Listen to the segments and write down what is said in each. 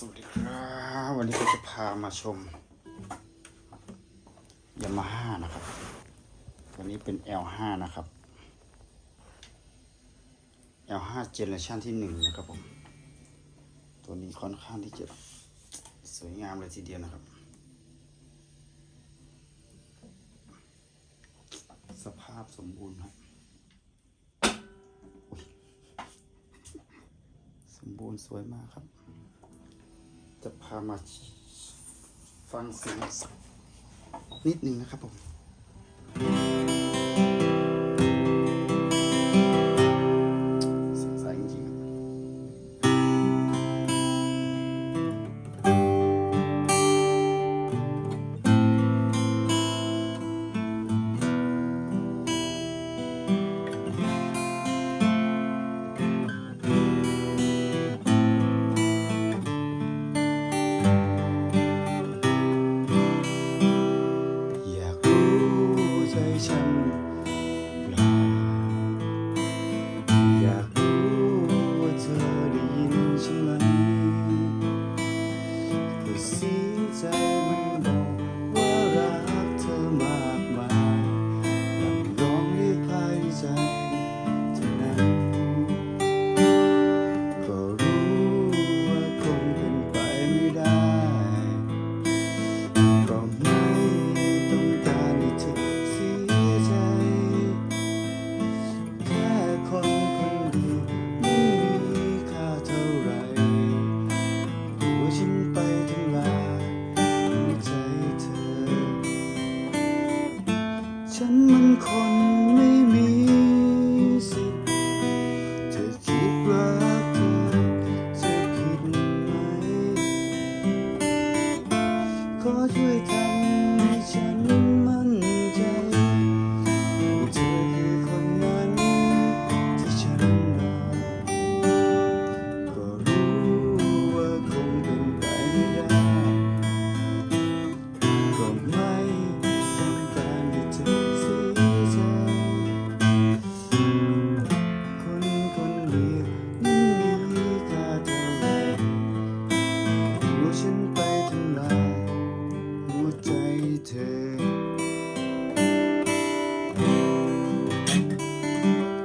สวัสดีครับวันนี้ก็จะพามาชมยามาฮ่านะครับ ตัวนี้เป็น L5 นะครับ L5 เจเนอเรชันที่หนึ่งนะครับผม ตัวนี้ค่อนข้างที่จะสวยงามเลยทีเดียวนะครับ สภาพสมบูรณ์ครับสมบูรณ์สวยมากครับ พามาฟังเสียงสักนิดหนึ่งนะครับผม ก็เฉันไปทำลายหัวใจเธอ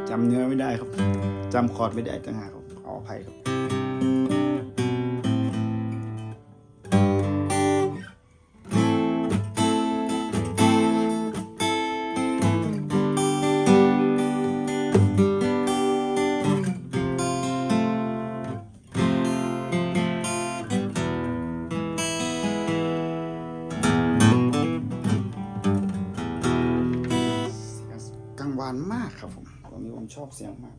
จำเนื้อไม่ได้ครับ จำคอร์ดไม่ได้ต่างหากครับขออภัยครับ วานมากครับผมตอนนี้ผมชอบเสียงมาก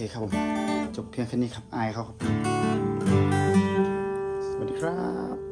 เคครับผมจบเพียงแค่นี้ครับอายเขาครับ สวัสดีครับ